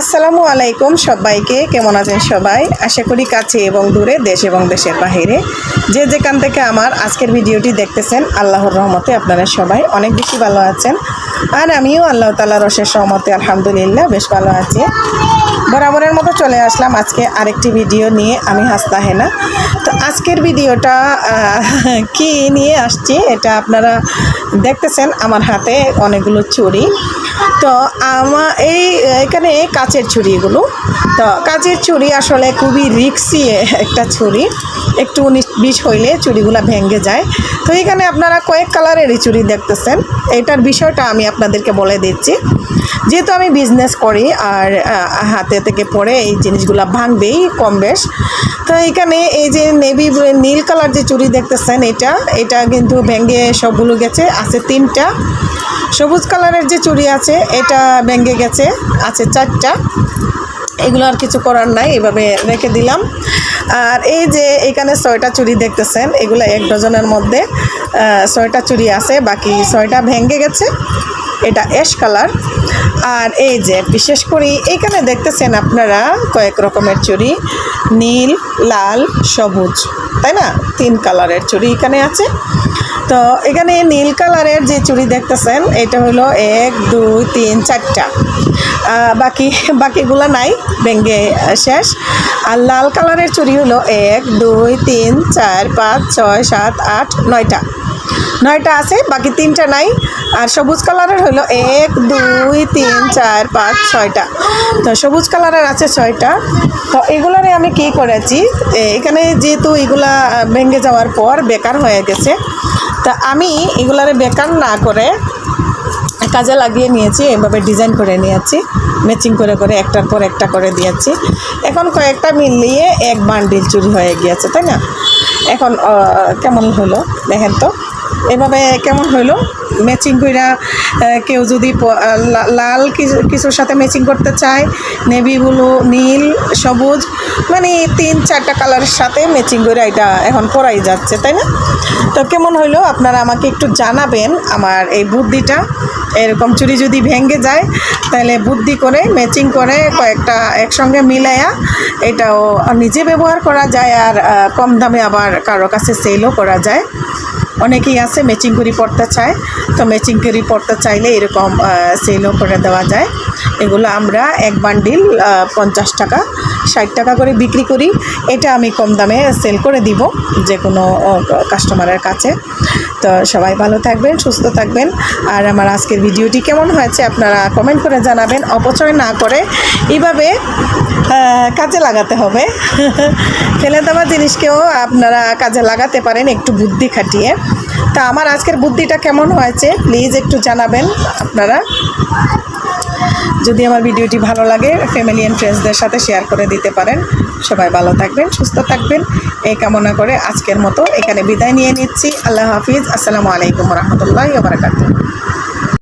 আসসালামু আলাইকুম সবাইকে। কেমন আছেন সবাই? আশা করি কাছে এবং দূরে, দেশ এবং দেশের বাহিরে। যে যেখান থেকে আমার আজকের ভিডিওটি দেখতেছেন, আল্লাহর রহমতে আপনারা সবাই অনেক বেশি ভালো আছেন। আর আমিও আল্লাহ তালা রসের সহমতে আলহামদুলিল্লাহ, বেশ ভালো আছি। বরাবরের মতো চলে আসলাম আজকে আরেকটি ভিডিও নিয়ে, আমি হাসতা হেনা। তো আজকের ভিডিওটা কি নিয়ে আসছি, এটা আপনারা দেখতেছেন, আমার হাতে অনেকগুলো চুড়ি। তো আমার এই, এখানে কাচের ছুরি এগুলো। তো কাচের ছুরি আসলে খুবই রিক্সি একটা ছুরি। একটু উনিশ, বিশ হইলে চুরিগুলো ভেঙে যায়। তো এখানে আপনারা কয়েক কালারেরই চুরি দেখতেছেন। এটার বিষয়টা আমি আপনাদেরকে বলে দিচ্ছি। যেহেতু আমি বিজনেস করি আর হাতে থেকে পরে এই জিনিসগুলো ভাঙবেই কম বেশ। তো এখানে এই যে নেভি নীল কালার যে চুড়ি দেখতেছেন এটা এটা কিন্তু ভেঙে সবগুলো গেছে। আছে তিনটা। সবুজ কালারের যে চুড়ি আছে এটা ভেঙে গেছে, আছে চারটা। এগুলো আর কিছু করার নাই, এভাবে রেখে দিলাম। আর এই যে এখানে ছয়টা চুড়ি দেখতেছেন, এগুলো এক ডজনের মধ্যে ছয়টা চুড়ি আছে, বাকি ছয়টা ভেঙে গেছে। এটা অ্যাশ কালার আর এই যে, বিশেষ করে এইখানে দেখতেছেন আপনারা, কয়েক রকমের চুড়ি, নীল, লাল, সবুজ, তাই না? তিন কালারের চুড়ি এখানে আছে। তো এখানে নীল কালারের যে চুড়ি দেখতেছেন, এটা হলো এক, দুই, তিন, চারটা। বাকি, বাকিগুলো নাই ভেঙ্গে শেষ। আর লাল কালারের চুড়ি হলো এক, দুই, তিন, চার, পাঁচ, ছয়, সাত, আট, নয়টা। নয়টা আছে, বাকি তিনটা নাই। আর সবুজ কালারের হলো এক, দুই, তিন, চার, পাঁচ, ছয়টা। তো সবুজ কালারের আছে ছয়টা। তো এগুলারে আমি কি করেছি? এখানে যেহেতু এগুলা ভেঙে যাওয়ার পর বেকার হয়ে গেছে তা আমি এগুলারে বেকার না করে কাজে লাগিয়ে নিয়েছি এইভাবে ডিজাইন করে নিয়েছি ম্যাচিং করে করে একটার পর একটা করে দিয়েছি। এখন কয়েকটা মিলিয়ে এক বান্ডিল চুরি হয়ে গিয়েছে, তাই না? এখন কেমন হলো? দেখেন তো। এভাবে কেমন হলো ম্যাচিং কইরা কেউ যদি লাল কিছুর সাথে ম্যাচিং করতে চায় নেভি ব্লু নীল, সবুজ মানে তিন, চারটা কালারের সাথে ম্যাচিং করে এটা এখন করাই যাচ্ছে, তাই না? তো কেমন হইল? আপনারা আমাকে একটু জানাবেন আমার এই বুদ্ধিটা। এরকম চুরি যদি ভেঙে যায়, তাহলে বুদ্ধি করে ম্যাচিং করে, কয়েকটা একসঙ্গে মিলাইয়া এটাও নিজে ব্যবহার করা যায় আর কম দামে আবার কারও কাছে সেলও করা যায়। অনেকেই আছে ম্যাচিং করি পড়তে চায়। তো ম্যাচিং করি পড়তে চাইলে এরকম সেলও করে দেওয়া যায়। এগুলো আমরা এক বান্ডিল পঞ্চাশ টাকা, ষাট টাকা করে বিক্রি করি। এটা আমি কম দামে সেল করে দিব যে কোনো কাস্টমারের কাছে। তো সবাই ভালো থাকবেন, সুস্থ থাকবেন। আর আমার আজকের ভিডিওটি কেমন হয়েছে আপনারা কমেন্ট করে জানাবেন। অপচয় না করে এইভাবে কাজে লাগাতে হবে। ফেলে দেওয়া জিনিসকেও আপনারা কাজে লাগাতে পারেন একটু বুদ্ধি খাটিয়ে। তা আমার আজকের বুদ্ধিটা কেমন হয়েছে প্লিজ একটু জানাবেন আপনারা। যদি আমার ভিডিওটি ভালো লাগে ফ্যামিলি অ্যান্ড ফ্রেন্ডসদের সাথে শেয়ার করে দিতে পারেন। সবাই ভালো থাকবেন, সুস্থ থাকবেন। এই কামনা করে আজকের মতো এখানে বিদায় নিয়ে নিচ্ছি। আল্লাহ হাফিজ। আসসালামু আলাইকুম রহমতুল্লাহ বারাকাতুহ।